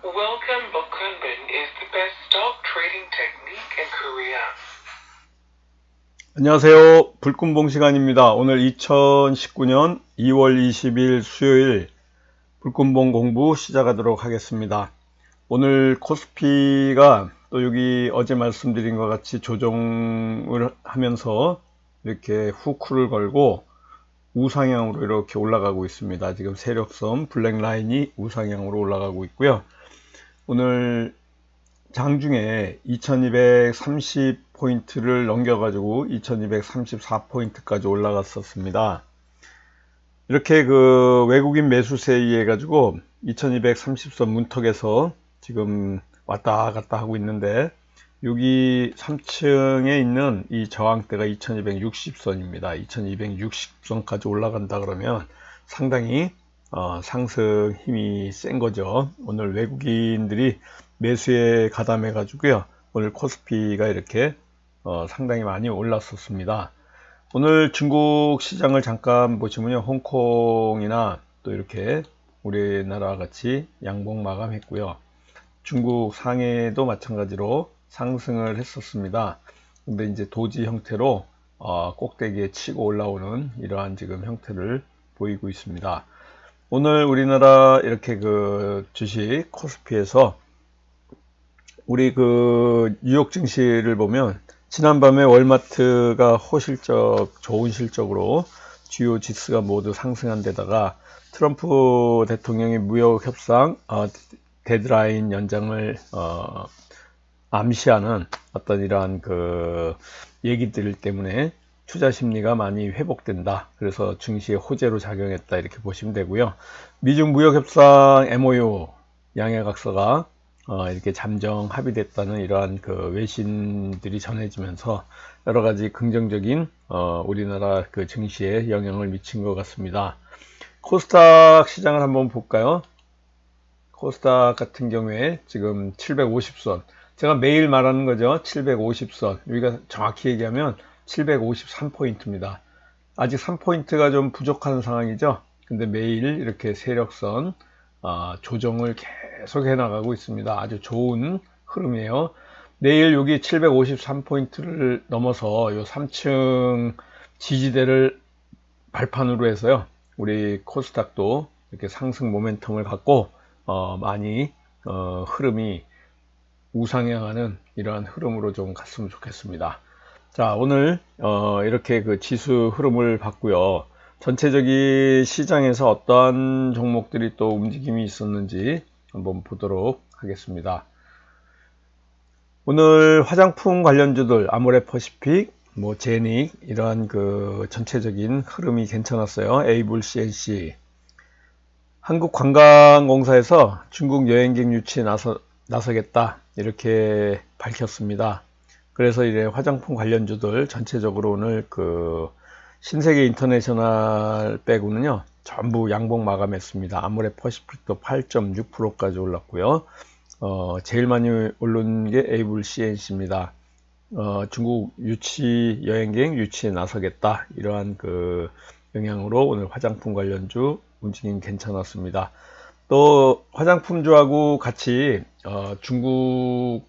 Welcome Bokunbin is the best stock trading technique in Korea. 안녕하세요. 불금봉 시간입니다. 오늘 2019년 2월 20일 수요일 불금봉 공부 시작하도록 하겠습니다. 오늘 코스피가 또 여기 어제 말씀드린 것 같이 조정을 하면서 이렇게 후크를 걸고 우상향으로 이렇게 올라가고 있습니다. 지금 세력선 블랙라인이 우상향으로 올라가고 있고요. 오늘 장중에 2230포인트를 넘겨가지고 2234포인트까지 올라갔었습니다. 이렇게 그 외국인 매수세에 의해 가지고 2230선 문턱에서 지금 왔다 갔다 하고 있는데 여기 3층에 있는 이 저항대가 2260선입니다. 2260선까지 올라간다 그러면 상당히 어, 상승 힘이 센 거죠. 오늘 외국인들이 매수에 가담해 가지고요. 오늘 코스피가 이렇게 어, 상당히 많이 올랐었습니다. 오늘 중국 시장을 잠깐 보시면요. 홍콩이나 또 이렇게 우리나라 같이 양봉 마감했고요. 중국 상해도 마찬가지로 상승을 했었습니다. 근데 이제 도지 형태로 어, 꼭대기에 치고 올라오는 이러한 지금 형태를 보이고 있습니다. 오늘 우리나라 이렇게 그 주식 코스피에서 우리 그 뉴욕 증시를 보면 지난밤에 월마트가 호실적 좋은 실적으로 주요 지수가 모두 상승한 데다가 트럼프 대통령이 무역 협상 어, 데드라인 연장을 어, 암시하는 어떤 이러한 그 얘기들 때문에 투자 심리가 많이 회복된다. 그래서 증시에 호재로 작용했다. 이렇게 보시면 되고요. 미중 무역 협상 MOU 양해각서가 어, 이렇게 잠정 합의됐다는 이러한 그 외신들이 전해지면서 여러 가지 긍정적인 어, 우리나라 그 증시에 영향을 미친 것 같습니다. 코스닥 시장을 한번 볼까요? 코스닥 같은 경우에 지금 750선 제가 매일 말하는 거죠 750선 여기가 정확히 얘기하면 753포인트입니다. 아직 3포인트가 좀 부족한 상황이죠? 근데 매일 이렇게 세력선 어, 조정을 계속 해 나가고 있습니다. 아주 좋은 흐름이에요. 내일 여기 753포인트를 넘어서 요 3층 지지대를 발판으로 해서요 우리 코스닥도 이렇게 상승 모멘텀을 갖고 어, 많이 어, 흐름이 우상향하는 이러한 흐름으로 좀 갔으면 좋겠습니다. 자 오늘 어, 이렇게 그 지수 흐름을 봤고요. 전체적인 시장에서 어떠한 종목들이 또 움직임이 있었는지 한번 보도록 하겠습니다. 오늘 화장품 관련주들 아모레퍼시픽, 뭐 제닉 이러한 그 전체적인 흐름이 괜찮았어요. 에이블 CNC 한국관광공사에서 중국 여행객 유치에 나서, 나서겠다 이렇게 밝혔습니다. 그래서 이제 화장품 관련주들 전체적으로 오늘 그 신세계 인터내셔널 빼고는요 전부 양봉 마감했습니다. 아모레 퍼시픽도 8.6%까지 올랐고요. 어, 제일 많이 오른 게 에이블 CNC입니다. 어, 중국 유치 여행객 유치에 나서겠다 이러한 그 영향으로 오늘 화장품 관련주 움직임 괜찮았습니다. 또 화장품주하고 같이 어, 중국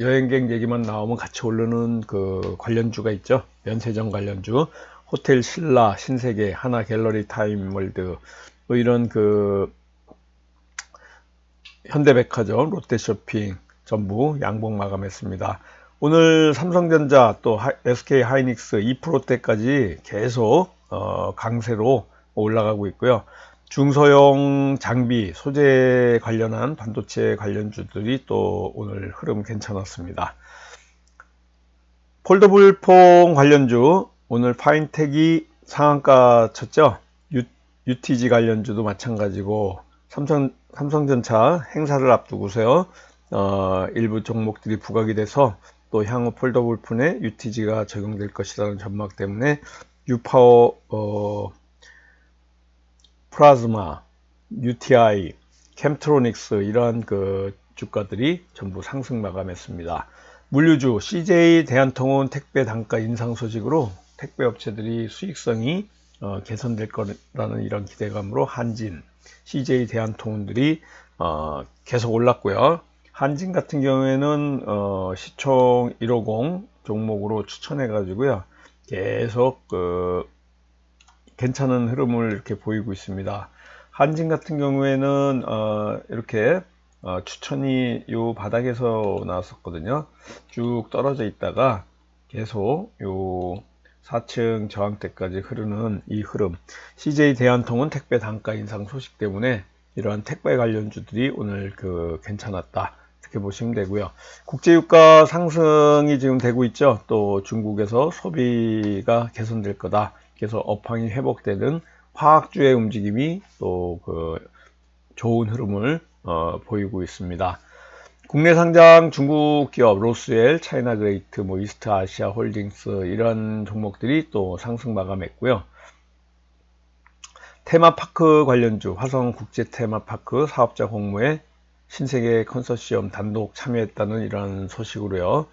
여행객 얘기만 나오면 같이 오르는 그 관련주가 있죠. 면세점 관련주, 호텔 신라, 신세계, 하나 갤러리 타임월드 뭐 이런 그 현대백화점, 롯데쇼핑 전부 양봉 마감했습니다. 오늘 삼성전자 또 SK 하이닉스 2%대까지 계속 어, 강세로 올라가고 있고요. 중소형 장비, 소재 관련한 반도체 관련주들이 또 오늘 흐름 괜찮았습니다. 폴더블 폰 관련주, 오늘 파인텍이 상한가 쳤죠? U, UTG 관련주도 마찬가지고, 삼성, 삼성전자 행사를 앞두고서요, 어, 일부 종목들이 부각이 돼서 또 향후 폴더블 폰에 UTG가 적용될 것이라는 전망 때문에 유파워, 어, 플라즈마, UTI, 캠트로닉스 이러한 그 주가들이 전부 상승 마감했습니다. 물류주 CJ 대한통운 택배 단가 인상 소식으로 택배 업체들이 수익성이 어, 개선될 거라는 이런 기대감으로 한진, CJ 대한통운들이 어, 계속 올랐고요. 한진 같은 경우에는 어, 시총 150 종목으로 추천해 가지고요. 계속 그 괜찮은 흐름을 이렇게 보이고 있습니다. 한진 같은 경우에는 어, 이렇게 어, 추천이 요 바닥에서 나왔었거든요. 쭉 떨어져 있다가 계속 요 4층 저항대까지 흐르는 이 흐름. CJ 대한통운 택배 단가 인상 소식 때문에 이러한 택배 관련주들이 오늘 그 괜찮았다. 이렇게 보시면 되고요. 국제유가 상승이 지금 되고 있죠. 또 중국에서 소비가 개선될 거다 그래서 업황이 회복되는 화학주의 움직임이 또 그 좋은 흐름을 어, 보이고 있습니다 국내 상장 중국 기업 로스웰, 차이나 그레이트, 뭐 이스트 아시아 홀딩스 이런 종목들이 또 상승 마감했고요. 테마파크 관련주 화성 국제 테마파크 사업자 공모에 신세계 컨소시엄 단독 참여했다는 이런 소식으로요.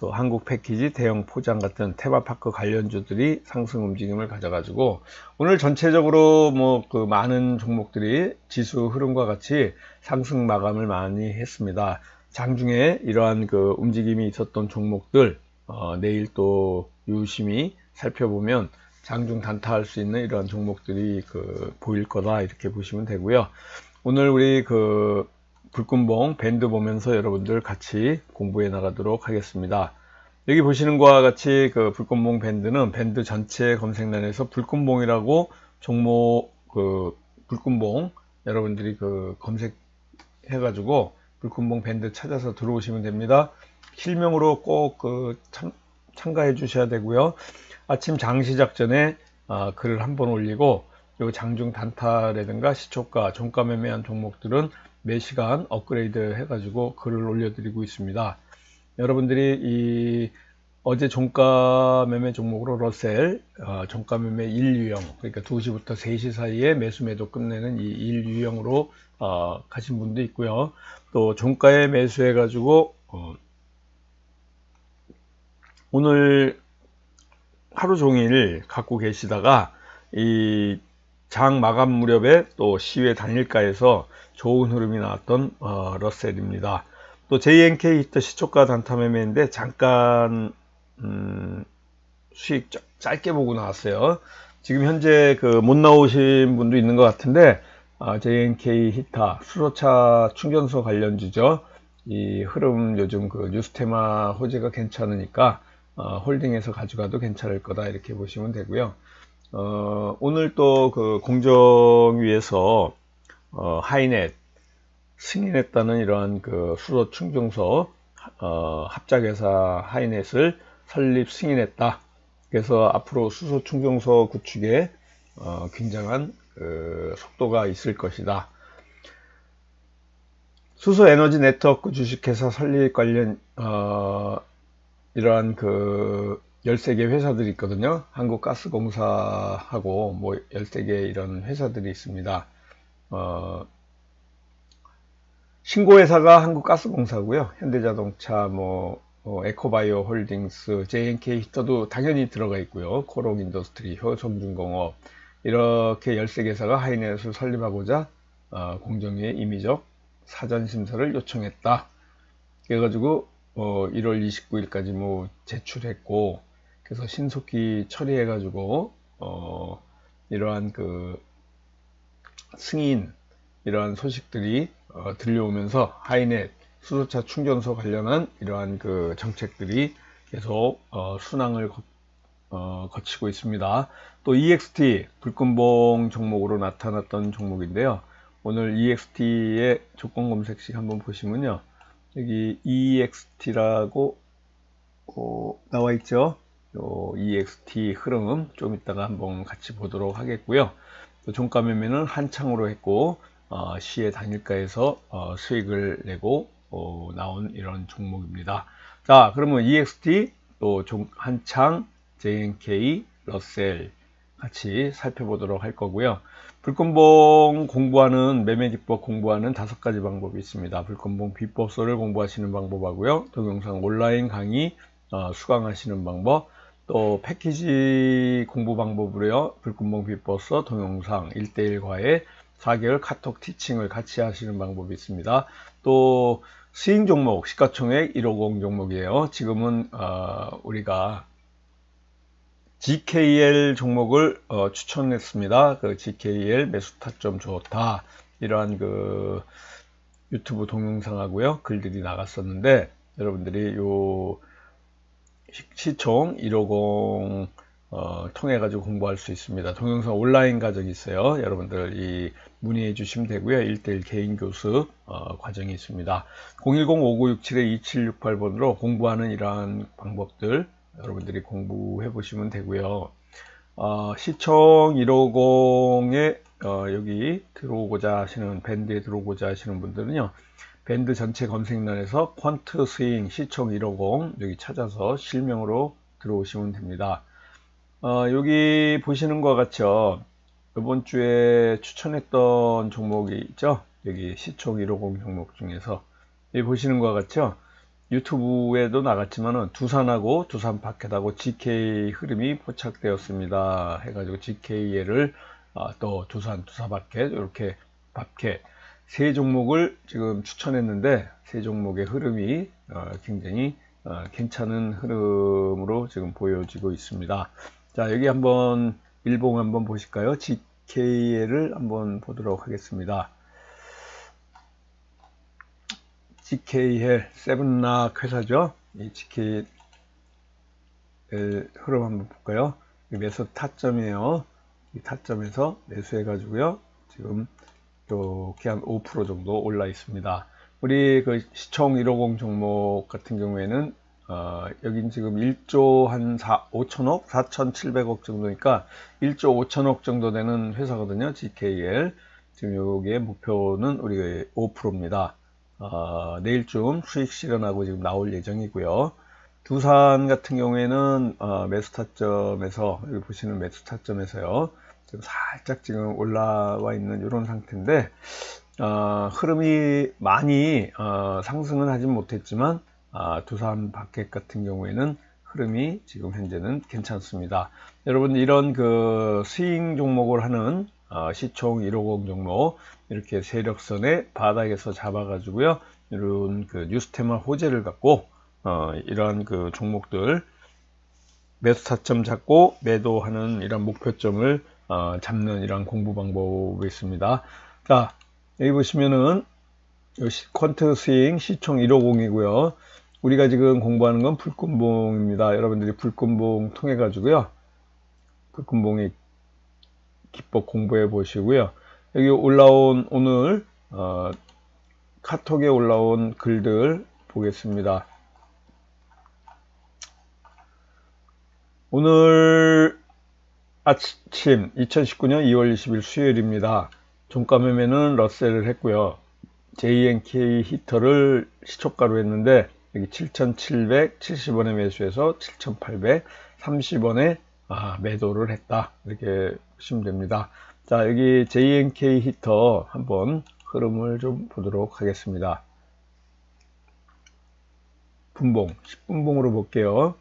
또 한국 패키지 대형 포장 같은 테마파크 관련주들이 상승 움직임을 가져가지고 오늘 전체적으로 뭐 그 많은 종목들이 지수 흐름과 같이 상승 마감을 많이 했습니다. 장중에 이러한 그 움직임이 있었던 종목들 어, 내일 또 유심히 살펴보면 장중 단타할 수 있는 이러한 종목들이 그 보일 거다 이렇게 보시면 되고요. 오늘 우리 그 불금봉 밴드 보면서 여러분들 같이 공부해 나가도록 하겠습니다. 여기 보시는 것과 같이 그 불금봉 밴드는 밴드 전체 검색란에서 불금봉이라고 종목 그 불금봉 여러분들이 그 검색해 가지고 불금봉 밴드 찾아서 들어오시면 됩니다. 실명으로 꼭 그 참가해 주셔야 되고요. 아침 장 시작 전에 어, 글을 한번 올리고 요 장중 단타라든가 시초가, 종가 매매한 종목들은 매시간 업그레이드 해가지고 글을 올려드리고 있습니다. 여러분들이 이 어제 종가 매매 종목으로 러셀, 어, 종가 매매 1유형, 그러니까 2시부터 3시 사이에 매수 매도 끝내는 이 1유형으로 어, 가신 분도 있고요. 또 종가에 매수해 가지고 어, 오늘 하루 종일 갖고 계시다가 이 장 마감 무렵에 또 시외 단일가에서 좋은 흐름이 나왔던 어, 러셀입니다. 또 JNK 히터 시초가 단타 매매인데 잠깐 음, 수익 짧게 보고 나왔어요. 지금 현재 그 못 나오신 분도 있는 것 같은데 아, JNK 히타 수소차 충전소 관련주죠. 이 흐름 요즘 그 뉴스테마 호재가 괜찮으니까 어, 홀딩해서 가져가도 괜찮을 거다 이렇게 보시면 되고요. 어, 오늘 또 그 공정위에서 어, 하이넷 승인했다는 이러한 그 수소 충전소 어, 합작회사 하이넷을 설립 승인했다. 그래서 앞으로 수소 충전소 구축에 어, 굉장한 그 속도가 있을 것이다. 수소 에너지 네트워크 주식회사 설립 관련 어, 이러한 그 13개 회사들이 있거든요. 한국가스공사하고 뭐 13개 이런 회사들이 있습니다. 어, 신고회사가 한국가스공사고요. 현대자동차, 뭐, 어, 에코바이오 홀딩스, JNK 히터도 당연히 들어가 있고요. 코록 인더스트리, 효성중공업 이렇게 13개사가 하이넷을 설립하고자 어, 공정위에 임의적 사전심사를 요청했다. 그래가지고 어, 1월 29일까지 뭐 제출했고 그래서 신속히 처리해가지고 어, 이러한 그 승인 이러한 소식들이 어, 들려오면서 하이넷 수소차 충전소 관련한 이러한 그 정책들이 계속 어, 순항을 거, 어, 거치고 있습니다. 또 EXT 불금봉 종목으로 나타났던 종목인데요. 오늘 EXT의 조건 검색식 한번 보시면요. 여기 EXT라고 어, 나와 있죠. 요 EXT 흐름 좀 이따가 한번 같이 보도록 하겠고요. 또 종가 매매는 한창으로 했고 어, 시의 단일가에서 어, 수익을 내고 어, 나온 이런 종목입니다. 자, 그러면 EXT 또 종, 한창, JNK, 러셀 같이 살펴보도록 할 거고요. 불금봉 공부하는 매매 기법 공부하는 다섯 가지 방법이 있습니다. 불금봉 비법서를 공부하시는 방법하고요. 동영상 온라인 강의 어, 수강하시는 방법, 또 패키지 공부 방법으로요. 불금봉 비법서 동영상 1대1 과외 4개월 카톡 티칭을 같이 하시는 방법이 있습니다. 또 스윙 종목 시가총액 150 종목이에요. 지금은 어, 우리가 GKL 종목을 어, 추천했습니다. 그 GKL 매수 타점 좋다 이러한 그 유튜브 동영상하고요 글들이 나갔었는데 여러분들이 요 시총 150 어, 통해 가지고 공부할 수 있습니다. 동영상 온라인 과정이 있어요. 여러분들 이 문의해 주시면 되고요. 1대1 개인 교습 어, 과정이 있습니다. 010-5967-2768번으로 공부하는 이러한 방법들 여러분들이 공부해 보시면 되고요. 어, 시청 150에 어, 여기 들어오고자 하시는 밴드에 들어오고자 하시는 분들은요. 밴드 전체 검색란에서 퀀트 스윙 시청 150 여기 찾아서 실명으로 들어오시면 됩니다. 어, 여기 보시는 것 같죠. 이번 주에 추천했던 종목이 있죠. 여기 시총 150 종목 중에서 여기 보시는 것 같죠. 유튜브에도 나갔지만은 두산하고 두산 바켓하고 GK 흐름이 포착되었습니다. 해가지고 GK를 어, 또 두산 두산 바켓 이렇게 바켓 세 종목을 지금 추천했는데 세 종목의 흐름이 어, 굉장히 어, 괜찮은 흐름으로 지금 보여지고 있습니다. 자, 여기 한번 일봉 한번 보실까요? GKL을 한번 보도록 하겠습니다. GKL 세븐락 회사죠. 이 GKL 흐름 한번 볼까요? 매수 타점이에요. 이 타점에서 매수해 가지고요. 지금 이렇게 한 5% 정도 올라 있습니다. 우리 그 시총 150 종목 같은 경우에는 어, 여긴 지금 1조 한 4, 5천억, 4,700억 정도니까 1조 5천억 정도 되는 회사거든요. GKL. 지금 여기에 목표는 우리가 5%입니다. 어, 내일쯤 수익 실현하고 지금 나올 예정이고요. 두산 같은 경우에는 어, 매수 타점에서 여기 보시는 매수 타점에서요. 지금 살짝 지금 올라와 있는 이런 상태인데 어, 흐름이 많이 어, 상승은 하진 못했지만 아, 두산 바켓 같은 경우에는 흐름이 지금 현재는 괜찮습니다. 여러분 이런 그 스윙 종목을 하는 어, 시총 150 종목 이렇게 세력선의 바닥에서 잡아가지고요 이런 그 뉴스테마 호재를 갖고 어, 이러한 그 종목들 매수 타점 잡고 매도하는 이런 목표점을 어, 잡는 이런 공부 방법이 있습니다. 자 여기 보시면은 퀀트 스윙 시총 150이고요. 우리가 지금 공부하는 건 불금봉입니다. 여러분들이 불금봉 통해 가지고요. 불금봉의 기법 공부해 보시고요. 여기 올라온 오늘 어, 카톡에 올라온 글들 보겠습니다. 오늘 아침 2019년 2월 20일 수요일입니다. 종가 매매는 러셀을 했고요. JNK 히터를 시초가로 했는데 여기 7,770원에 매수해서 7,830원에 아, 매도를 했다. 이렇게 보시면 됩니다. 자, 여기 JNK 히터 한번 흐름을 좀 보도록 하겠습니다. 분봉, 10분봉으로 볼게요.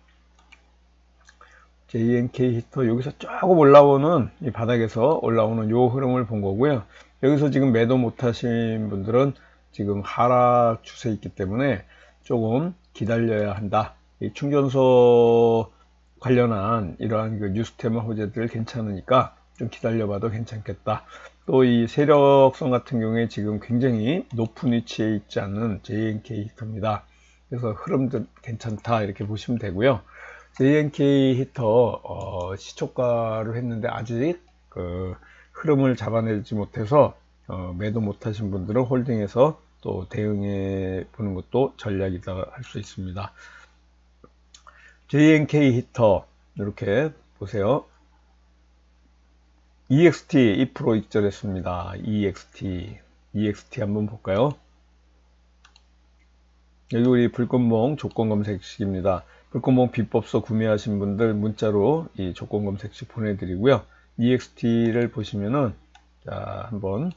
JNK 히터 여기서 조금 올라오는 이 바닥에서 올라오는 요 흐름을 본 거고요. 여기서 지금 매도 못 하신 분들은 지금 하락 추세 있기 때문에 조금 기다려야 한다. 이 충전소 관련한 이러한 그 뉴스테마 호재들 괜찮으니까 좀 기다려봐도 괜찮겠다. 또 이 세력성 같은 경우에 지금 굉장히 높은 위치에 있지 않는 JNK 히터입니다. 그래서 흐름도 괜찮다 이렇게 보시면 되고요. JNK 히터 어, 시초가를 했는데 아직 그 흐름을 잡아내지 못해서 어, 매도 못하신 분들은 홀딩해서 또 대응해 보는 것도 전략이다 할 수 있습니다. JNK 히터 이렇게 보세요. EXT 2% 익절했습니다. EXT EXT 한번 볼까요? 여기 우리 불금봉 조건 검색식입니다. 불금봉 비법서 구매하신 분들 문자로 이 조건 검색식 보내드리고요. EXT를 보시면은 자 한번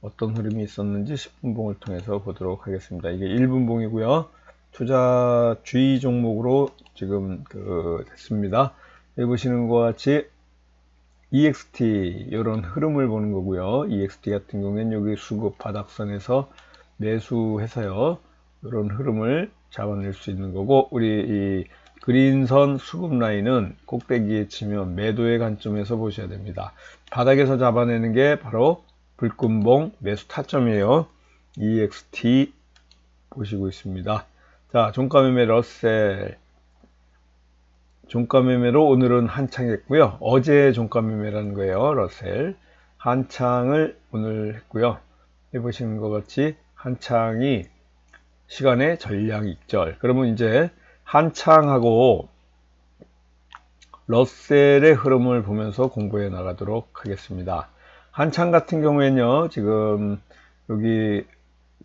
어떤 흐름이 있었는지 10분봉을 통해서 보도록 하겠습니다. 이게 1분봉이고요. 투자 주의 종목으로 지금 그 됐습니다. 여기 보시는 것 같이 EXT 이런 흐름을 보는 거고요. EXT 같은 경우에는 여기 수급 바닥선에서 매수해서요. 이런 흐름을 잡아낼 수 있는 거고 우리 이 그린선 수급 라인은 꼭대기에 치면 매도의 관점에서 보셔야 됩니다. 바닥에서 잡아내는 게 바로 불금봉 매수 타점이에요. EXT 보시고 있습니다. 자, 종가 매매 러셀 종가 매매로 오늘은 한창 했고요. 어제 종가 매매라는 거예요. 러셀. 한창을 오늘 했고요. 해보시는 것 같이 한창이 시간의 전량 익절. 그러면 이제 한창 하고 러셀의 흐름을 보면서 공부해 나가도록 하겠습니다. 한창 같은 경우에는요, 지금 여기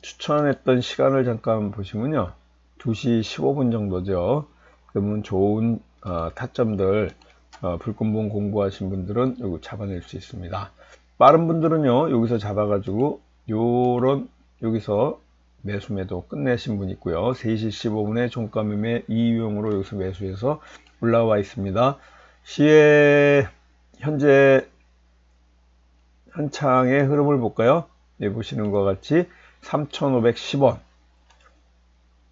추천했던 시간을 잠깐 보시면요, 2시 15분 정도죠. 그러면 좋은 어, 타점들 어, 불금봉 공부하신 분들은 여기 잡아낼 수 있습니다. 빠른 분들은요 여기서 잡아가지고 요런 여기서 매수 매도 끝내신 분 있고요. 3시 15분에 종가 매매 이유용으로 여기서 매수해서 올라와 있습니다. 시에 현재 한창의 흐름을 볼까요? 네, 보시는 것 같이 3,510원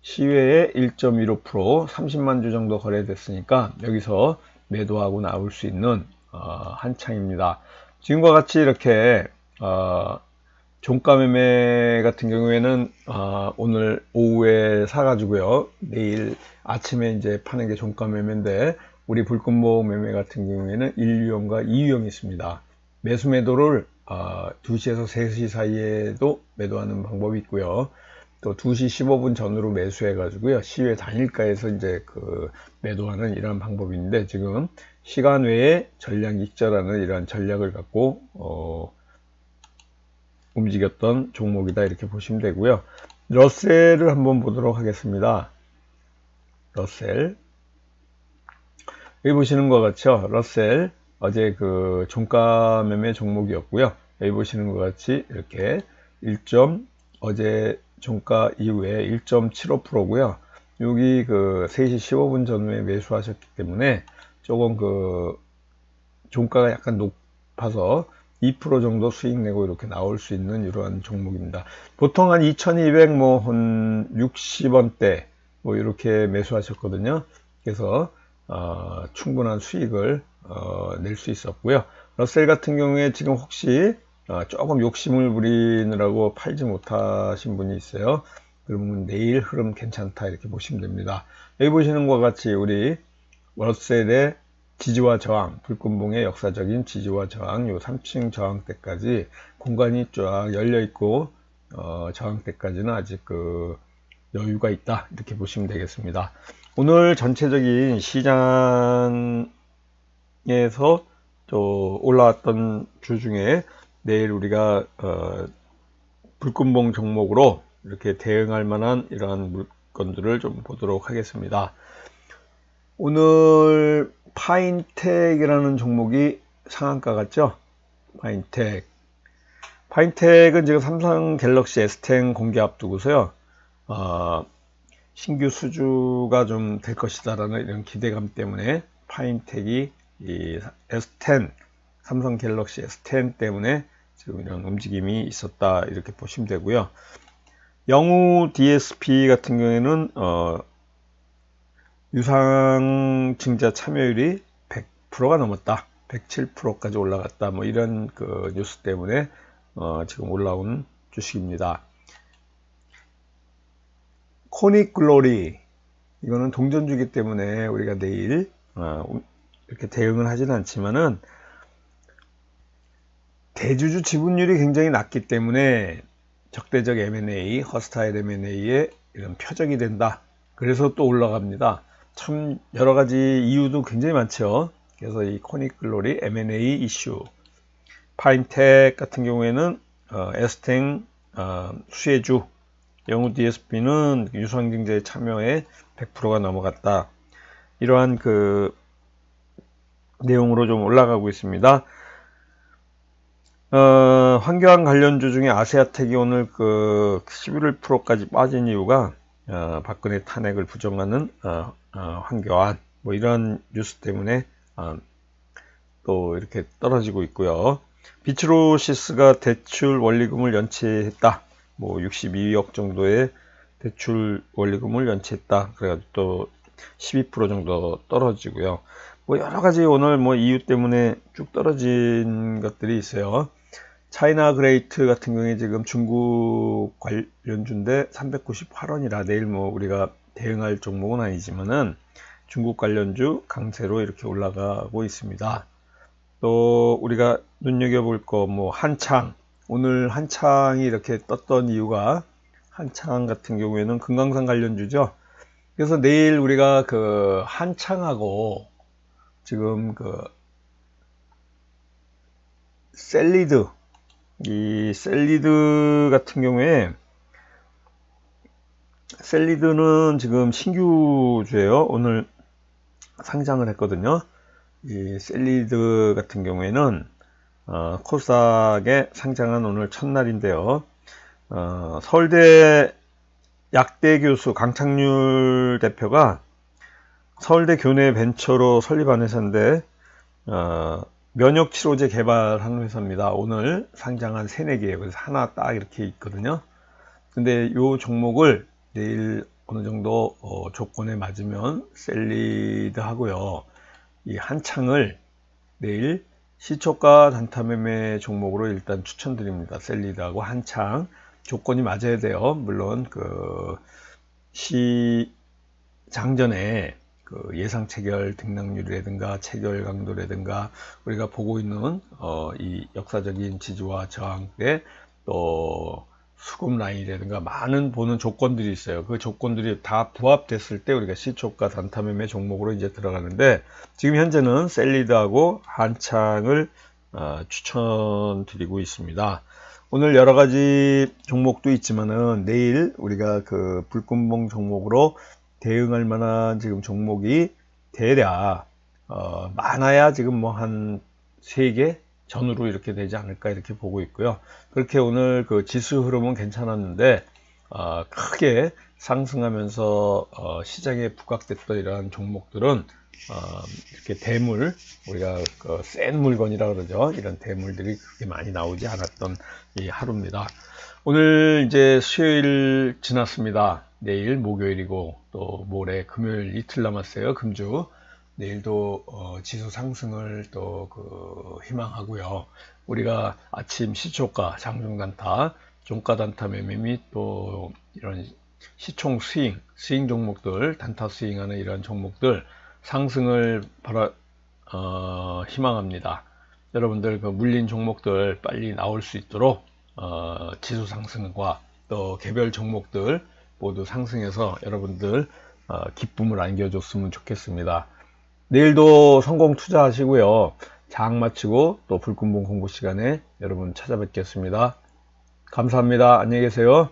시외에 1.15% 30만 주 정도 거래됐으니까 여기서 매도하고 나올 수 있는 어, 한창입니다. 지금과 같이 이렇게 어, 종가 매매 같은 경우에는 어, 오늘 오후에 사가지고요 내일 아침에 이제 파는 게 종가 매매인데 우리 불금목 매매 같은 경우에는 1유형과 2유형이 있습니다. 매수 매도를 2시에서 어, 3시 사이에도 매도하는 방법이 있고요. 또 2시 15분 전으로 매수해 가지고요. 시외 단일가에서 이제 그 매도하는 이런 방법인데 지금 시간 외에 전략 익절하는 이러한 전략을 갖고 어 움직였던 종목이다 이렇게 보시면 되고요. 러셀을 한번 보도록 하겠습니다. 러셀 여기 보시는 것 같죠? 러셀 어제 그 종가 매매 종목이었고요. 여기 보시는 것 같이 이렇게 1점 어제 종가 이후에 1.75%고요. 여기 그 3시 15분 전후에 매수하셨기 때문에 조금 그 종가가 약간 높아서 2% 정도 수익 내고 이렇게 나올 수 있는 이러한 종목입니다. 보통 한 2200, 뭐, 한 60원대, 뭐, 이렇게 매수하셨거든요. 그래서, 어, 충분한 수익을, 어, 낼 수 있었고요. 러셀 같은 경우에 지금 혹시 어, 조금 욕심을 부리느라고 팔지 못하신 분이 있어요. 그러면 내일 흐름 괜찮다 이렇게 보시면 됩니다. 여기 보시는 것 같이 우리 월셀의 지지와 저항, 불금봉의 역사적인 지지와 저항, 요 3층 저항대까지 공간이 쫙 열려 있고 어, 저항대까지는 아직 그 여유가 있다 이렇게 보시면 되겠습니다. 오늘 전체적인 시장에서 또 올라왔던 주 중에 내일 우리가 어, 불금봉 종목으로 이렇게 대응할 만한 이러한 물건들을 좀 보도록 하겠습니다. 오늘 파인텍이라는 종목이 상한가 같죠? 파인텍. 파인텍은 지금 삼성 갤럭시 S10 공개 앞두고서요. 어, 신규 수주가 좀 될 것이다라는 이런 기대감 때문에 파인텍이 이 S10 삼성 갤럭시 S10 때문에 지금 이런 움직임이 있었다 이렇게 보시면 되고요. 영우 DSP 같은 경우에는 어, 유상 증자 참여율이 100%가 넘었다. 107%까지 올라갔다. 뭐 이런 그 뉴스 때문에 어, 지금 올라온 주식입니다. 코닉 글로리 이거는 동전주기 때문에 우리가 내일 어, 이렇게 대응을 하지는 않지만은 대주주 지분율이 굉장히 낮기 때문에 적대적 M&A, 허스타일 M&A의 이런 표적이 된다. 그래서 또 올라갑니다. 참 여러 가지 이유도 굉장히 많죠. 그래서 이 코닉글로리 M&A 이슈, 파인텍 같은 경우에는 어, 에스탱 어, 수혜주, 영우 DSP는 유상경제 참여에 100%가 넘어갔다. 이러한 그 내용으로 좀 올라가고 있습니다. 어, 환경 관련주 중에 아세아텍이 오늘 그 11%까지 빠진 이유가 어, 박근혜 탄핵을 부정하는 어, 어, 황교안 뭐 이런 뉴스 때문에 어, 또 이렇게 떨어지고 있고요. 비츠로시스가 대출 원리금을 연체했다. 뭐 62억 정도의 대출 원리금을 연체했다. 그래가지고 또 12% 정도 떨어지고요. 뭐 여러 가지 오늘 뭐 이유 때문에 쭉 떨어진 것들이 있어요. 차이나 그레이트 같은 경우에 지금 중국 관련주인데 398원이라 내일 뭐 우리가 대응할 종목은 아니지만은 중국 관련주 강세로 이렇게 올라가고 있습니다. 또 우리가 눈여겨볼 거 뭐 한창 오늘 한창이 이렇게 떴던 이유가 한창 같은 경우에는 금강산 관련주죠. 그래서 내일 우리가 그 한창하고 지금 그 셀리드 이 셀리드 같은 경우에 셀리드는 지금 신규주예요. 오늘 상장을 했거든요. 이 셀리드 같은 경우에는 어, 코스닥에 상장한 오늘 첫날인데요. 어, 서울대 약대 교수 강창률 대표가 서울대 교내 벤처로 설립한 회사인데 어, 면역 치료제 개발하는 회사입니다. 오늘 상장한 3, 4개예요. 그래서 하나 딱 이렇게 있거든요. 근데 이 종목을 내일 어느 정도 어, 조건에 맞으면 셀리드 하고요. 이 한창을 내일 시초가 단타 매매 종목으로 일단 추천드립니다. 셀리드하고 한창 조건이 맞아야 돼요. 물론 그 시장전에 그 예상 체결 등락률이라든가 체결 강도라든가 우리가 보고 있는 어, 이 역사적인 지지와 저항대 또 수급 라인이라든가 많은 보는 조건들이 있어요. 그 조건들이 다 부합됐을 때 우리가 시초가 단타 매매 종목으로 이제 들어가는데 지금 현재는 셀리드하고 한창을 어, 추천드리고 있습니다. 오늘 여러 가지 종목도 있지만은 내일 우리가 그 불금봉 종목으로 대응할 만한 지금 종목이 대략 어, 많아야 지금 뭐 한 3개 전후로 이렇게 되지 않을까 이렇게 보고 있고요. 그렇게 오늘 그 지수 흐름은 괜찮았는데 어, 크게 상승하면서 어, 시장에 부각됐던 이러한 종목들은 어, 이렇게 대물 우리가 그 센 물건이라 그러죠. 이런 대물들이 그렇게 많이 나오지 않았던 이 하루입니다. 오늘 이제 수요일 지났습니다. 내일 목요일이고 또 모레 금요일 이틀 남았어요. 금주. 내일도 어, 지수 상승을 또 그 희망하고요. 우리가 아침 시초가, 장중단타, 종가단타 매매 및 또 이런 시총 스윙, 스윙 종목들, 단타 스윙하는 이런 종목들 상승을 바라 어, 희망합니다. 여러분들 그 물린 종목들 빨리 나올 수 있도록 어, 지수 상승과 또 개별 종목들 모두 상승해서 여러분들 어, 기쁨을 안겨줬으면 좋겠습니다. 내일도 성공 투자하시고요. 장 마치고 또 불금봉 공부 시간에 여러분 찾아뵙겠습니다. 감사합니다. 안녕히 계세요.